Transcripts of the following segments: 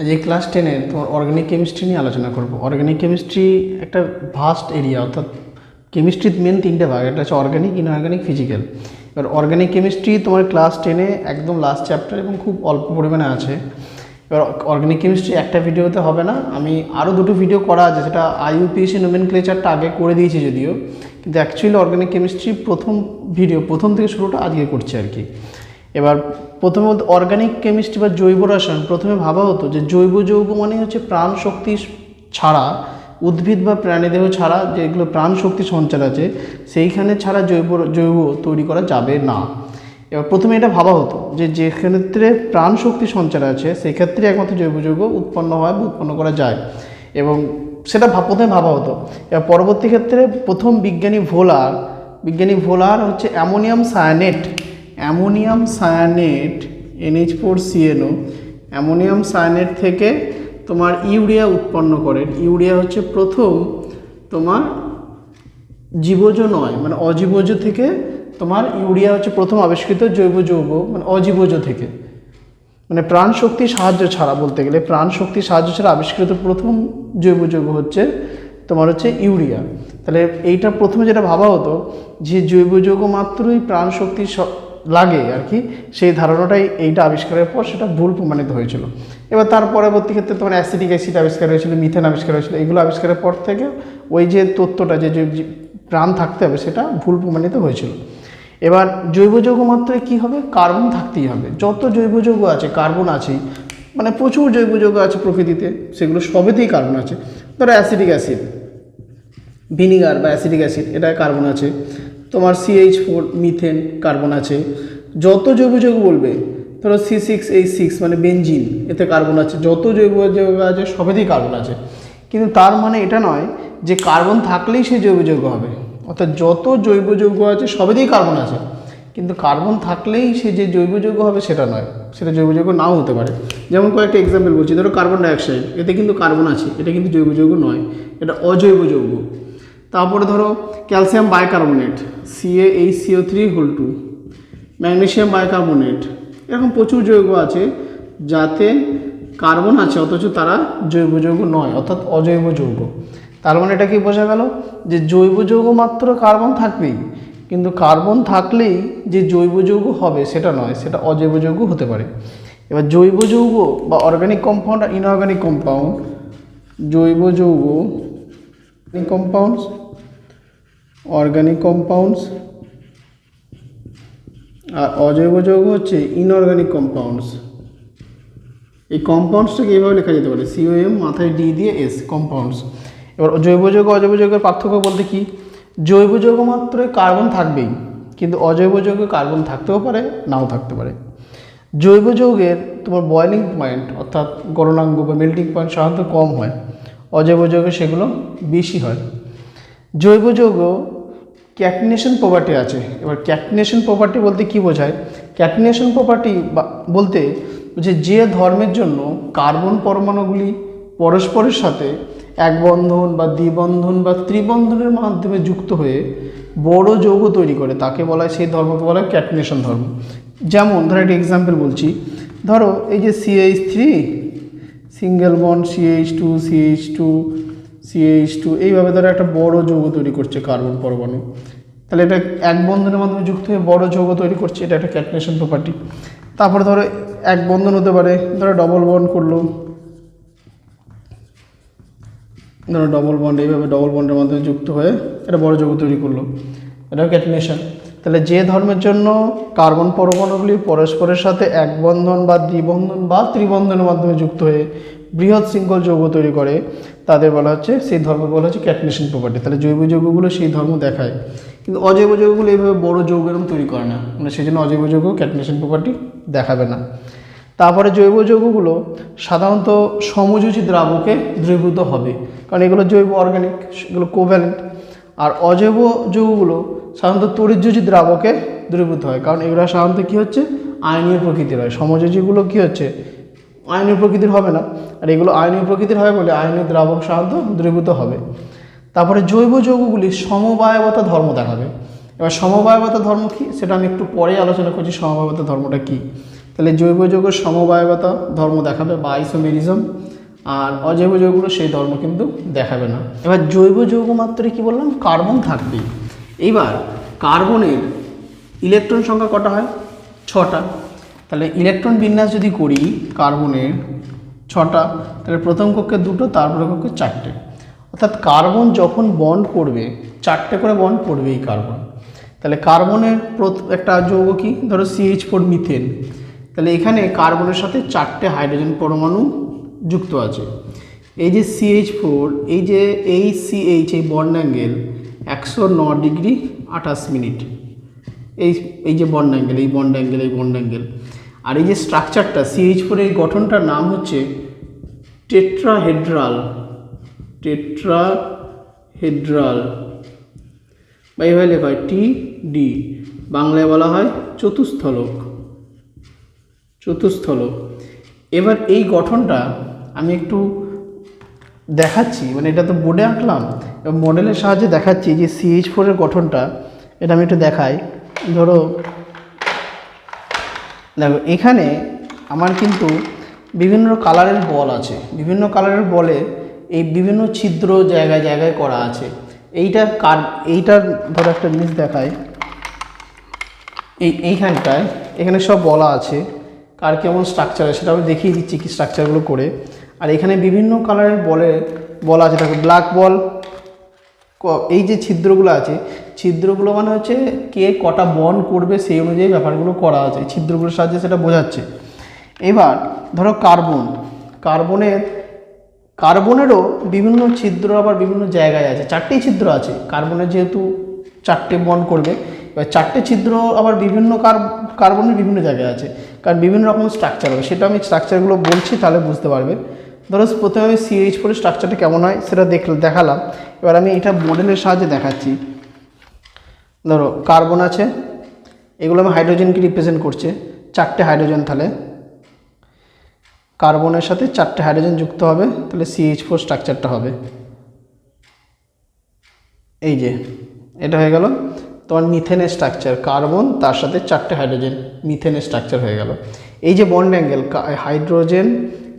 আজ এই ক্লাস টেনে তোমার অর্গানিক কেমিস্ট্রি নিয়ে আলোচনা করব। অর্গানিক কেমিস্ট্রি একটা ভাস্ট এরিয়া অর্থাৎ কেমিস্ট্রির মেন তিনটে ভাগ, একটা হচ্ছে অর্গানিক ইনঅর্গানিক ফিজিক্যাল এবার অর্গানিক কেমিস্ট্রি তোমার ক্লাস টেনে একদম লাস্ট চ্যাপ্টার এবং খুব অল্প পরিমাণে আছে। এবার অর্গানিক কেমিস্ট্রি একটা ভিডিওতে হবে না, আমি আরও দুটো ভিডিও করা আছে, সেটা আইইউপিএসি নোমেন ক্লেচারটা আগে করে দিয়েছি যদিও। কিন্তু অ্যাকচুয়ালি অর্গানিক কেমিস্ট্রি প্রথম ভিডিও প্রথম থেকে শুরুটা আজকে করছি আর কি। এবার প্রথমে বলতে অর্গানিক কেমিস্ট্রি বা জৈব রসায়ন প্রথমে ভাবা হতো যে জৈব যৌগ মানে হচ্ছে প্রাণ শক্তি ছাড়া, উদ্ভিদ বা প্রাণীদেহ ছাড়া যেগুলো প্রাণ শক্তি সঞ্চার আছে, সেইখানে ছাড়া জৈব জৈব তৈরি করা যাবে না। এবার প্রথমে এটা ভাবা হতো যে যে ক্ষেত্রে প্রাণ শক্তি সঞ্চার আছে সেই ক্ষেত্রে একমাত্র জৈব যৌগ উৎপন্ন হয় বা উৎপন্ন করা যায়। এবং সেটা প্রথমে ভাবা হতো। এবার পরবর্তী ক্ষেত্রে প্রথম বিজ্ঞানী ভোলার বিজ্ঞানী ভোলার হচ্ছে ammonium cyanate ammonium cyanate NH four CNO ammonium cyanate থেকে তোমার ইউরিয়া উৎপন্ন করে। ইউরিয়া হচ্ছে প্রথম তোমার জীবজ নয় মানে অজীবজ থেকে তোমার ইউরিয়া হচ্ছে প্রথম আবিষ্কৃত জৈব যৌগ মানে অজীবজ থেকে। মানে প্রাণ শক্তি সাহায্য ছাড়া বলতে গেলে, প্রাণ শক্তি সাহায্য ছাড়া আবিষ্কৃত প্রথম জৈব যৌগ হচ্ছে তোমার হচ্ছে ইউরিয়া। তাহলে এইটা প্রথমে যেটা ভাবা হতো যে জৈব যৌগ মাত্রই প্রাণ শক্তি লাগে আর কি, সেই ধারণাটাই এইটা আবিষ্কারের পর সেটা ভুল প্রমাণিত হয়েছিল। এবার তার পরবর্তী ক্ষেত্রে তোমার অ্যাসিডিক অ্যাসিড আবিষ্কার হয়েছিল, মিথেন আবিষ্কার হয়েছিল, এগুলো আবিষ্কারের পর থেকে ওই যে তথ্যটা, যে প্রাণ থাকতে হবে সেটা ভুল প্রমাণিত হয়েছিল। এবার জৈব যৌগ মাত্রায় কী হবে? কার্বন থাকতেই হবে। যত জৈব যৌগ আছে, কার্বন আছেই মানে প্রচুর জৈব যৌগ আছে প্রকৃতিতে, সেগুলো সবেতেই কার্বন আছে। ধরো অ্যাসিডিক অ্যাসিড, ভিনিগার বা অ্যাসিডিক অ্যাসিড এটা কার্বন আছে। তোমার সিএইচ ফোর মিথেন কার্বন আছে। যত জৈব যৌগ বলবে, ধরো সি সিক্স এইচ সিক্স মানে বেঞ্জিন এতে কার্বন আছে। যত জৈব যৌগ আছে, সবেতেই কার্বন আছে। কিন্তু তার মানে এটা নয় যে কার্বন থাকলেই সে জৈব যৌগ হবে। অর্থাৎ যত জৈব যৌগ আছে, সবেতেই কার্বন আছে। কিন্তু কার্বন থাকলেই সে যে জৈব যৌগ হবে, সেটা নয়। সেটা জৈব যৌগ নাও হতে পারে। যেমন কয়েকটা এক্সাম্পল বলছি। ধরো কার্বন ডাইঅক্সাইড এতে কিন্তু কার্বন আছে। এটা কিন্তু জৈব যৌগ নয়। এটা অজৈব যৌগ। তারপরে ধরো calcium bicarbonate CA H CO three whole two magnesium bicarbonate এরকম প্রচুর যৌগ আছে যাতে কার্বন আছে, অথচ তারা জৈব যৌগ নয়, অর্থাৎ অজৈব যৌগ। তার মানে এটা কি বোঝা গেল? যে জৈব যৌগ মাত্র কার্বন থাকবেই, কিন্তু কার্বন থাকলেই যে জৈব যৌগ হবে সেটা নয়, সেটা অজৈব যৌগ হতে পারে। এবার জৈব যৌগ বা অর্গানিক কম্পাউন্ড আর ইনঅর্গানিক কম্পাউন্ড জৈব যৌগ কম্পাউন্ডস অর্গানিক কম্পাউন্ডস আর অজৈব যৌগ হচ্ছে ইনঅর্গানিক কম্পাউন্ডস এই কম্পাউন্ডসটাকে এইভাবে লেখা যেতে পারে? সিওএম মাথায় ডি দিয়ে এস কম্পাউন্ডস এবার জৈব যৌগ, অজৈব যৌগের পার্থক্য বলতে কি? জৈব যৌগ মাত্রই কার্বন থাকবেই, কিন্তু অজৈব যৌগে কার্বন থাকতেও পারে, নাও থাকতে পারে। জৈব যৌগের তোমার বয়লিং পয়েন্ট অর্থাৎ গলনাঙ্গ বা মেল্টিং পয়েন্ট সাধারণত কম হয়। অজৈব যৌগে সেগুলো বেশি হয়। জৈব যৌগ ক্যাটিনেশন প্রপার্টি আছে। এবার ক্যাটিনেশন প্রপার্টি বলতে কি বোঝায়? ক্যাটিনেশন প্রপার্টি বলতে যে যে ধর্মের জন্য কার্বন পরমাণুগুলি পরস্পরের সাথে এক বন্ধন বা দ্বিবন্ধন বা ত্রিবন্ধনের মাধ্যমে যুক্ত হয়ে বড় যৌগ তৈরি করে, তাকে বলা হয়, সেই ধর্মকে বলা হয় ক্যাটিনেশন ধর্ম। যেমন, ধরো একটা এক্সাম্পল বলছি। ধরো এই যে CH three single bond CH two CH two CH two এইভাবে ধরো একটা বড় যৌগ তৈরি করছে কার্বন পরমাণু। তাহলে এটা এক বন্ধনের মাধ্যমে যুক্ত হয়ে বড় যৌগ তৈরি করছে, এটা একটা ক্যাটনেশন প্রপার্টি তারপরে ধরো এক বন্ধন হতে পারে, ধরো ডবল বন্ড করল। ধরো ডবল বন্ড এইভাবে ডবল বন্ডের মাধ্যমে যুক্ত হয়ে একটা বড় যৌগ তৈরি করল। এটাও ক্যাটিনেশন তাহলে যে ধর্মের জন্য কার্বন পরমাণুগুলি পরস্পরের সাথে এক বন্ধন বা দ্বিবন্ধন বা ত্রিবন্ধনের মাধ্যমে যুক্ত হয়ে বৃহৎ শৃঙ্খল যৌগ তৈরি করে, তাদের বলা হচ্ছে, সেই ধর্ম বলা হচ্ছে ক্যাটিনেশন প্রপার্টি তাহলে জৈব যৌগগুলো সেই ধর্ম দেখায়। কিন্তু অজৈব যৌগগুলো এইভাবে বড় যৌগ এরকম তৈরি করে না। মানে সেই জন্য অজৈব যৌগ ক্যাটিনেশন প্রপার্টি দেখাবে না। তারপরে জৈব যৌগগুলো সাধারণত সমযোজী দ্রাবকে দ্রবীভূত হবে। কারণ এগুলো জৈব অর্গানিক এগুলো কোভ্যালেন্ট আর অজৈব যৌগগুলো সাধারণত তরিযোজী দ্রাবকে দ্রবীভূত হয়। কারণ এগুলো সাধারণত কী হচ্ছে? আয়নীয় প্রকৃতির হয়। সমযোজীগুলো কী হচ্ছে? আয়নীয় প্রকৃতির হবে না। আর এগুলো আয়নীয় প্রকৃতির হয় বলে আয়নীয় দ্রাবক সাধারণত দ্রবীভূত হবে। তারপরে জৈব যৌগগুলি সমবায়বতা ধর্ম দেখাবে। এবার সমবায়বতা ধর্ম কী? সেটা আমি একটু পরে আলোচনা করছি, সমবায়বতা ধর্মটা কী? তাহলে জৈব যৌগের সমবায়বতা ধর্ম দেখাবে বা আইসোমেরিজম আর অজৈব যৌগগুলো সেই ধর্ম কিন্তু দেখাবে না। এবার জৈব যৌগ মাত্রই কি বললাম? কার্বন থাকবেই। এইবার কার্বনের ইলেকট্রন সংখ্যা কটা হয়? ছটা। তাহলে ইলেকট্রন বিন্যাস যদি করি কার্বনের ছটা, তাহলে প্রথম কক্ষে দুটো, তারপরে কক্ষে চারটে। অর্থাৎ কার্বন যখন বন্ড করবে, চারটে করে বন্ড এই কার্বন। তাহলে কার্বনের একটা যৌগ কি? ধরো সিএইচ ফোর মিথেন তাহলে এখানে কার্বনের সাথে চারটে হাইড্রোজেন পরমাণু যুক্ত আছে। এই যে সিএইচ ফোর এই যে এই সিএইচ এই বন্ড অ্যাঙ্গেল একশো ন ডিগ্রি আঠাশ মিনিট। এই এই যে বর্ণাঙ্গেল, এই বন্ড অ্যাঙ্গেল এই বন্ড অ্যাঙ্গেল আর এই যে স্ট্রাকচারটা সিএইচ ফোর এই গঠনটার নাম হচ্ছে টেট্রাহেড্রাল। টেট্রাহেড্রাল। বা এইভাবে লেখা হয় টি ডি বাংলায় বলা হয় চতুস্থলক। চতুস্থলক। এবার এই গঠনটা আমি একটু দেখাচ্ছি মানে এটা তো বোর্ডে আঁকলাম, এবং মডেলের সাহায্যে দেখাচ্ছি যে সিএইচ ফোরের গঠনটা, এটা আমি একটু দেখাই। ধরো, দেখো, এখানে আমার কিন্তু বিভিন্ন কালারের বল আছে। বিভিন্ন কালারের বলে এই বিভিন্ন ছিদ্র জায়গায় জায়গায় করা আছে। এইটা কার, এইটার ধরো একটা জিনিস দেখায় এই, এইখানটায়, এখানে সব বলা আছে, কার কেমন স্ট্রাকচার সেটা আমি দেখিয়ে দিচ্ছি কি স্ট্রাকচারগুলো করে। আর এখানে বিভিন্ন কালারের বলে, বলা আছে, দেখো ব্ল্যাক বল এই যে ছিদ্রগুলো আছে, ছিদ্রগুলো মানে হচ্ছে কে কটা বন করবে সেই অনুযায়ী ব্যাপারগুলো করা আছে, ছিদ্রগুলোর সাহায্যে সেটা বোঝাচ্ছে। এবার, ধরো কার্বন কার্বনের কার্বনেরও বিভিন্ন ছিদ্র আবার বিভিন্ন জায়গায় আছে চারটেই ছিদ্র আছে কার্বনের যেহেতু চারটে বন করবে, এবার চারটে ছিদ্র আবার বিভিন্ন কার কার্বনের বিভিন্ন জায়গায় আছে, কারণ বিভিন্ন রকম স্ট্রাকচার হবে, সেটা আমি স্ট্রাকচারগুলো বলছি তাহলে বুঝতে পারবে ধরো প্রথমে আমি সিএইচ ফোরের স্ট্রাকচারটা কেমন হয় সেটা দেখ দেখালাম। এবার আমি এটা মডেলের সাহায্যে দেখাচ্ছি। ধরো কার্বন আছে, এগুলো আমি হাইড্রোজেনকে রিপ্রেজেন্ট করছে, চারটে হাইড্রোজেন তাহলে। কার্বনের সাথে চারটে হাইড্রোজেন যুক্ত হবে, তাহলে সিএইচ ফোর স্ট্রাকচারটা হবে। এই যে, এটা হয়ে গেল। তোমার মিথেনের স্ট্রাকচার কার্বন তার সাথে চারটে হাইড্রোজেন মিথেনের স্ট্রাকচার হয়ে গেল। এই যে bond angle hydrogen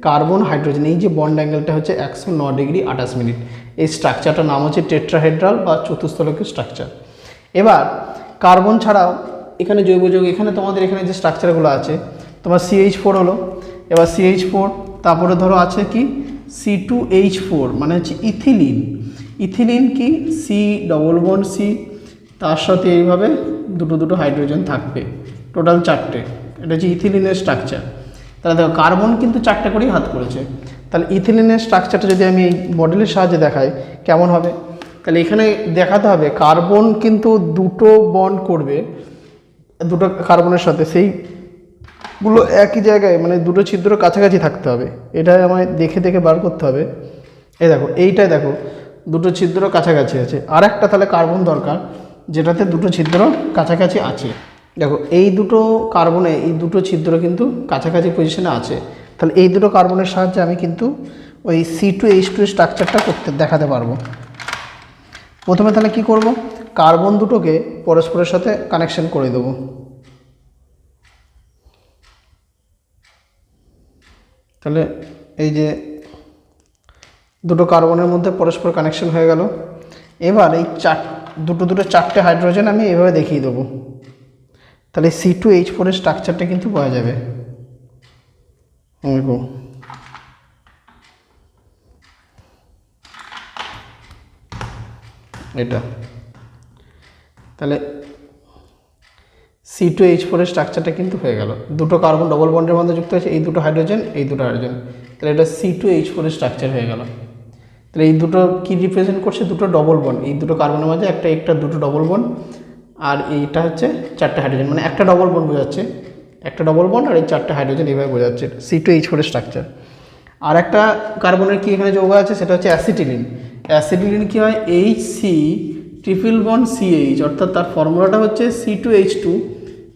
carbon, hydrogen, এই যে বন্ড অ্যাঙ্গেলটা হচ্ছে একশো ন ডিগ্রি আঠাশ মিনিট। এই স্ট্রাকচারটার নাম হচ্ছে টেট্রাহেড্রাল বা চতুস্থলকের স্ট্রাকচার। এবার, কার্বন ছাড়াও এখানে জৈব যৌগ, এখানে তোমাদের এখানে যে স্ট্রাকচারগুলো আছে, তোমার সিএইচ ফোর হলো। এবার সিএইচ ফোর তারপরে ধরো আছে কি? সি টু এইচ ফোর মানে হচ্ছে ইথিলিন। ইথিলিন কি? সি ডবল বন্ড সি তার সাথে এইভাবে দুটো দুটো হাইড্রোজেন থাকবে। টোটাল চারটে। এটা হচ্ছে ইথিলিনের স্ট্রাকচার। তাহলে দেখো কার্বন কিন্তু চারটে করেই হাত করেছে। তাহলে ইথিলিনের স্ট্রাকচারটা যদি আমি এই মডেলের সাহায্যে দেখাই, কেমন হবে? তাহলে এখানে দেখাতে হবে কার্বন কিন্তু দুটো বন্ড করবে, দুটো কার্বনের সাথে। সেইগুলো একই জায়গায় মানে দুটো ছিদ্র কাছাকাছি থাকতে হবে। এটাই আমায় দেখে দেখে বার করতে হবে। এই দেখো, এইটাই দেখো, দুটো ছিদ্র কাছাকাছি আছে। আর একটা তাহলে কার্বন দরকার, যেটাতে দুটো ছিদ্র কাছাকাছি আছে। দেখো, এই দুটো কার্বনে এই দুটো ছিদ্র কিন্তু কাছাকাছি পজিশনে আছে। তাহলে এই দুটো কার্বনের সাহায্যে আমি কিন্তু ওই সি টু এইচ টু স্ট্রাকচারটা করতে, দেখাতে পারব। প্রথমে তাহলে কি করব? কার্বন দুটোকে পরস্পরের সাথে কানেকশন করে দেবো। তাহলে এই যে দুটো কার্বনের মধ্যে পরস্পর কানেকশন হয়ে গেল। এবার এই চার, দুটো দুটো চারটে হাইড্রোজেন আমি এভাবে দেখিয়ে দেবো। তাহলে সি টু এইচ ফোরের স্ট্রাকচারটা কিন্তু পাওয়া যাবে। দেখো। এটা। তাহলে সি টু এইচ ফোরের স্ট্রাকচারটা কিন্তু হয়ে গেল। দুটো কার্বন ডবল বন্ডের মধ্যে যুক্ত হয়েছে, এই দুটো হাইড্রোজেন এই দুটো হাইড্রোজেন তাহলে এটা সি টু এইচ ফোরের স্ট্রাকচার হয়ে গেল। তাহলে এই দুটো কি রিপ্রেজেন্ট করছে? দুটো ডবল বন্ড এই দুটো কার্বনের মাঝে একটা একটা, দুটো ডবল বন্ড আর এইটা হচ্ছে চারটে হাইড্রোজেন মানে একটা ডবল বন্ড বোঝাচ্ছে। একটা ডবল বন্ড আর এই চারটে হাইড্রোজেন এইভাবে বোঝাচ্ছে। সি টু এইচ ফোরের স্ট্রাকচার আর একটা কার্বনের কি এখানে যৌগ আছে? সেটা হচ্ছে অ্যাসিটিলিন অ্যাসিটিলিন কী হয়? H C triple bond C H অর্থাৎ তার ফর্মুলাটা হচ্ছে সি টু এইচ টু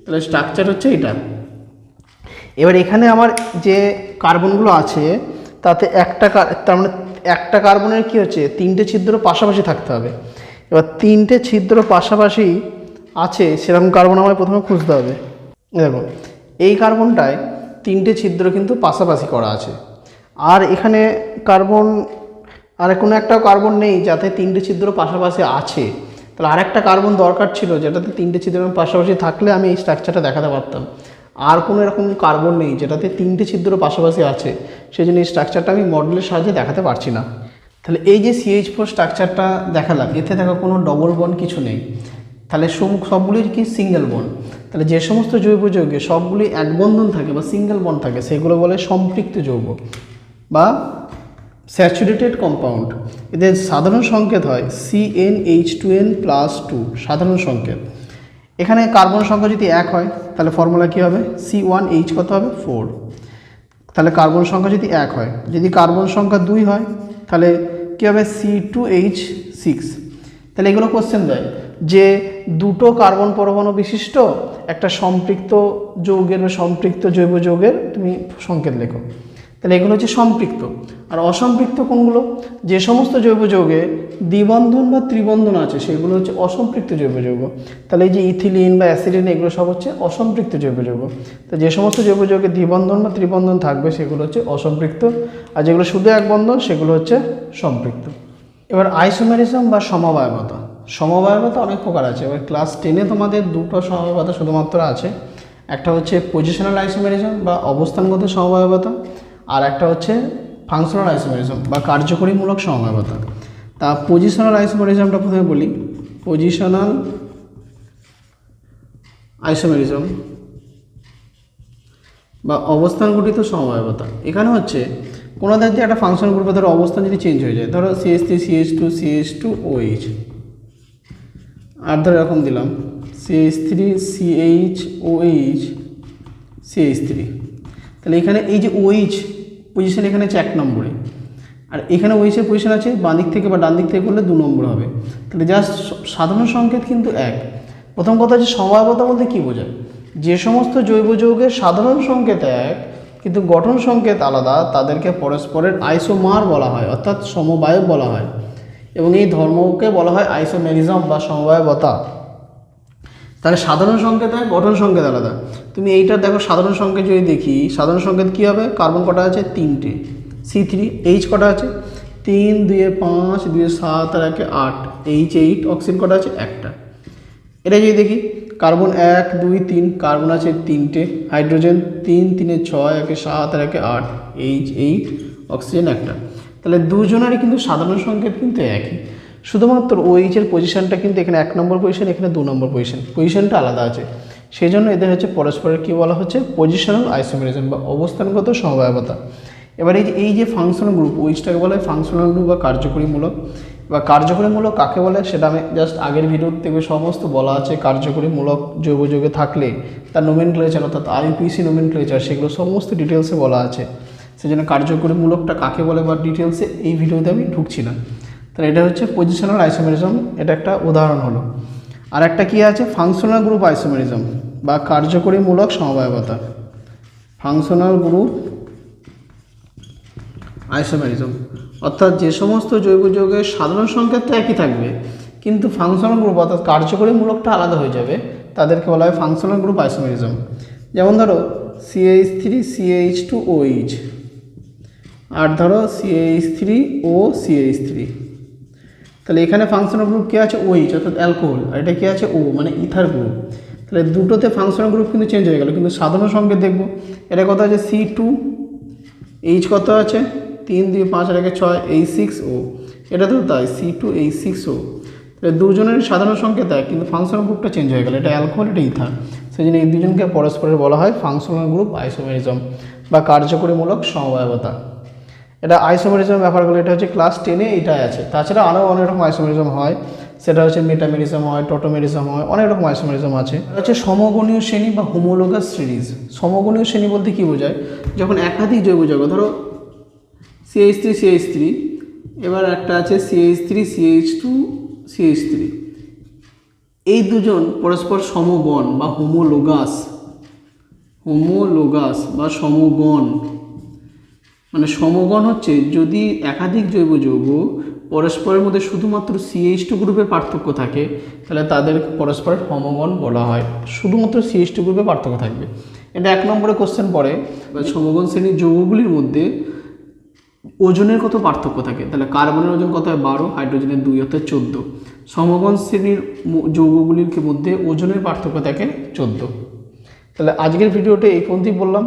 তাহলে স্ট্রাকচার হচ্ছে এটা। এবার এখানে আমার যে কার্বনগুলো আছে, তাতে একটা তার মানে একটা কার্বনের কি হচ্ছে? তিনটে ছিদ্র পাশাপাশি থাকতে হবে। এবার তিনটে ছিদ্র পাশাপাশি আছে, সেরকম কার্বন আমায় প্রথমে খুঁজতে হবে। দেখো, এই কার্বনটায় তিনটে ছিদ্র কিন্তু পাশাপাশি করা আছে। আর এখানে কার্বন আর কোনো একটা কার্বন নেই যাতে তিনটে ছিদ্র পাশাপাশি আছে। তাহলে আরেকটা কার্বন দরকার ছিল যেটাতে তিনটে ছিদ্র পাশাপাশি থাকলে আমি এই স্ট্রাকচারটা দেখাতে পারতাম। আর কোনো এরকম কার্বন নেই যেটাতে তিনটে ছিদ্র পাশাপাশি আছে। সেই জন্য এই স্ট্রাকচারটা আমি মডেলের সাহায্যে দেখাতে পারছি না। তাহলে এই যে সিএইচ ফোর স্ট্রাকচারটা দেখালাম, এতে থাকা কোনো ডবল বন কিছু নেই। তাহলে সব সবগুলি কি সিঙ্গেল বন তাহলে যে সমস্ত জৈব যৌগে সবগুলি এক বন্ধন থাকে বা সিঙ্গেল বন থাকে, সেগুলো বলে সম্পৃক্ত যৌগ বা স্যাচুরেটেড কম্পাউন্ড এদের সাধারণ সংকেত হয় H two N plus two সাধারণ সংকেত। এখানে কার্বন সংখ্যা যদি এক হয়, তাহলে ফর্মুলা কী হবে? সি ওয়ান এইচ কত হবে? ফোর তাহলে কার্বন সংখ্যা যদি এক হয়, যদি কার্বন সংখ্যা দুই হয়, তাহলে কী হবে? সি টু এইচ সিক্স তাহলে এগুলো কোশ্চেন দেয়। যে দুটো কার্বন পরমাণু বিশিষ্ট, একটা সম্পৃক্ত যৌগের বা সম্পৃক্ত জৈব যৌগের তুমি সংকেত লেখো। তাহলে এগুলো হচ্ছে সম্পৃক্ত। আর অসম্পৃক্ত কোনগুলো? যে সমস্ত জৈব যৌগে দ্বিবন্ধন বা ত্রিবন্ধন আছে, সেগুলো হচ্ছে অসম্পৃক্ত জৈব যৌগ। তাহলে এই যে ইথিলিন বা অ্যাসিডিন, এগুলো সব হচ্ছে অসম্পৃক্ত জৈব যৌগ। তো যে সমস্ত জৈব যৌগে দ্বিবন্ধন বা ত্রিবন্ধন থাকবে, সেগুলো হচ্ছে অসম্পৃক্ত। আর যেগুলো শুধু এক বন্ধন সেগুলো হচ্ছে সম্পৃক্ত। এবার আইসোমেরিজম বা সমবায়বতা। সমবায়বতা অনেক প্রকার আছে। এবার ক্লাস টেনে তোমাদের দুটো সমবায়বতা শুধুমাত্র আছে। একটা হচ্ছে পজিশনাল আইসোমেরিজম বা অবস্থানগত সমবায়বতা আর একটা হচ্ছে ফাংশনাল আইসোমেরিজম বা কার্যকরীমূলক সমবায়বতা। তা পজিশনাল আইসোমেরিজমটা প্রথমে বলি। পজিশনাল আইসোমেরিজম বা অবস্থান গঠিত সমবায়বতা। এখানে হচ্ছে কোনো যদি একটা ফাংশন গ্রুপে ধরো অবস্থান যদি চেঞ্জ হয়ে যায়, ধরো CH three CH two CH two OH আর ধরো এরকম দিলাম। CH three CH OH CH three তাহলে এখানে এই যে ওইচ পজিশন এখানে হচ্ছে এক নম্বরে। আর এখানে ওইচের পজিশন আছে, বাঁ দিক থেকে বা ডান দিক থেকে করলে দু নম্বর হবে। তাহলে জাস্ট সাধারণ সংকেত কিন্তু এক। প্রথম কথা হচ্ছে সমবায়বতা বলতে কী বোঝায়? যে সমস্ত জৈব যৌগের সাধারণ সংকেত এক, কিন্তু গঠন সংকেত আলাদা, তাদেরকে পরস্পরের আইসোমার বলা হয়, অর্থাৎ সমবায়ক বলা হয়। এবং এই ধর্মকে বলা হয় আইসোমেরিজম বা সমবায়বতা। তাহলে সাধারণ সংকেত হয় গঠন সংকেত আলাদা। তুমি এইটা দেখো, সাধারণ সংকেত যদি দেখি, সাধারণ সংকেত কী হবে? কার্বন কটা আছে? তিনটে। সি থ্রি এইচ কটা আছে? তিন, দুয়ে পাঁচ, দুয়ে সাত আর একে আট। এইচ এইট অক্সিজেন কটা আছে? একটা। এটা যদি দেখি, কার্বন এক, দুই, তিন, কার্বন আছে তিনটে। হাইড্রোজেন তিন, তিনে ছয়, একে সাত আর একে আট। এইচ এইট অক্সিজেন একটা। তাহলে দুজনেরই কিন্তু সাধারণ সংকেত কিন্তু একই। শুধুমাত্র ওইচের পজিশনটা কিন্তু এখানে এক নম্বর পজিশন এখানে দু নম্বর পজিশন পজিশনটা আলাদা আছে। সেই জন্য এদের হচ্ছে পরস্পরের কী বলা হচ্ছে? পজিশনাল আইসোমেরিজম বা অবস্থানগত সমবায়বতা। এবার এই যে এই যে ফাংশনাল গ্রুপ ওইচটাকে বলা হয় ফাংশনাল গ্রুপ বা কার্যকরীমূলক। বা কার্যকরীমূলক কাকে বলে? সেটা আমি জাস্ট আগের ভিডিওর থেকে সমস্ত বলা আছে। কার্যকরীমূলক জৈব যৌগে থাকলে, তার নোমেন ক্লেচার অর্থাৎ আইপিসি নোমেন ক্লেচার সেগুলো সমস্ত ডিটেলসে বলা আছে। সেই জন্য কার্যকরীমূলকটা কাকে বলে বা ডিটেলসে এই ভিডিওতে আমি ঢুকছি না তাহলে এটা হচ্ছে পজিশনাল আইসোমেরিজম এটা একটা উদাহরণ হলো। আর একটা কী আছে? ফাংশনাল গ্রুপ আইসোমেরিজম বা কার্যকরীমূলক সমবায়বতা। ফাংশনাল গ্রুপ আইসোমেরিজম অর্থাৎ যে সমস্ত জৈব যৌগের সাধারণ সংকেত তো একই থাকবে, কিন্তু ফাংশনাল গ্রুপ অর্থাৎ কার্যকরীমূলকটা আলাদা হয়ে যাবে, তাদেরকে বলা হয় ফাংশনাল গ্রুপ আইসোমেরিজম যেমন ধরো CH three CH two OH আর ধরো CH three O CH three তাহলে এখানে ফাংশনাল গ্রুপ কী আছে? ওইচ অর্থাৎ অ্যালকোহল আর এটা কী আছে? ও মানে ইথার গ্রুপ তাহলে দুটোতে ফাংশনাল গ্রুপ কিন্তু চেঞ্জ হয়ে গেল, কিন্তু সাধারণ সঙ্গে দেখব। এটা কত আছে? সি টু এইচ কত আছে? তিন দুই পাঁচ রেখে ছয় এই সিক্স ও এটা তো তাই সি টু এই সিক্স ও তাহলে দুজনের সাধারণ সংকেত এক, কিন্তু ফাংশনাল গ্রুপটা চেঞ্জ হয়ে গেল। এটা অ্যালকোহল এটা ইথার সেই জন্য এই দুজনকে পরস্পরের বলা হয় ফাংশনাল গ্রুপ আইসোমেরিজম বা কার্যকরীমূলক সমবায়বতা। এটা আইসোমেরিজম ব্যাপারগুলো এটা হচ্ছে ক্লাস টেনে এটাই আছে। তাছাড়া আরও অনেক রকম আইসোমেরিজম হয়। সেটা হচ্ছে মেটামেরিজম হয় টোটোমেরিজম হয়, অনেক রকম আইসোমেরিজম আছে। হচ্ছে সমগণীয় শ্রেণি বা হোমোলোগাস সিরিজ সমগণীয় শ্রেণি বলতে কী বোঝায়? যখন একাধিক জৈব যৌগ, ধরো সিএইচ থ্রি সিএইচ থ্রি এবার একটা আছে CH three CH two CH three এই দুজন পরস্পর সমগণ বা হোমোলোগাস হোমোলোগাস বা সমগণ। মানে সমগণ হচ্ছে যদি একাধিক জৈব যৌগ পরস্পরের মধ্যে শুধুমাত্র সিএইচ টু গ্রুপের পার্থক্য থাকে, তাহলে তাদের পরস্পরের সমগণ বলা হয়। শুধুমাত্র সিএইচ টু গ্রুপে পার্থক্য থাকবে। এটা এক নম্বরে কোশ্চেন পড়ে সমগণ শ্রেণির যৌগগুলির মধ্যে ওজনের কত পার্থক্য থাকে? তাহলে কার্বনের ওজন কত হয়? বারো, হাইড্রোজেনের দুই, অর্থাৎ চোদ্দ। সমগণ শ্রেণির যৌগগুলির মধ্যে ওজনের পার্থক্য থাকে চোদ্দ। তাহলে আজকের ভিডিওটা এই পর্যন্তই বললাম।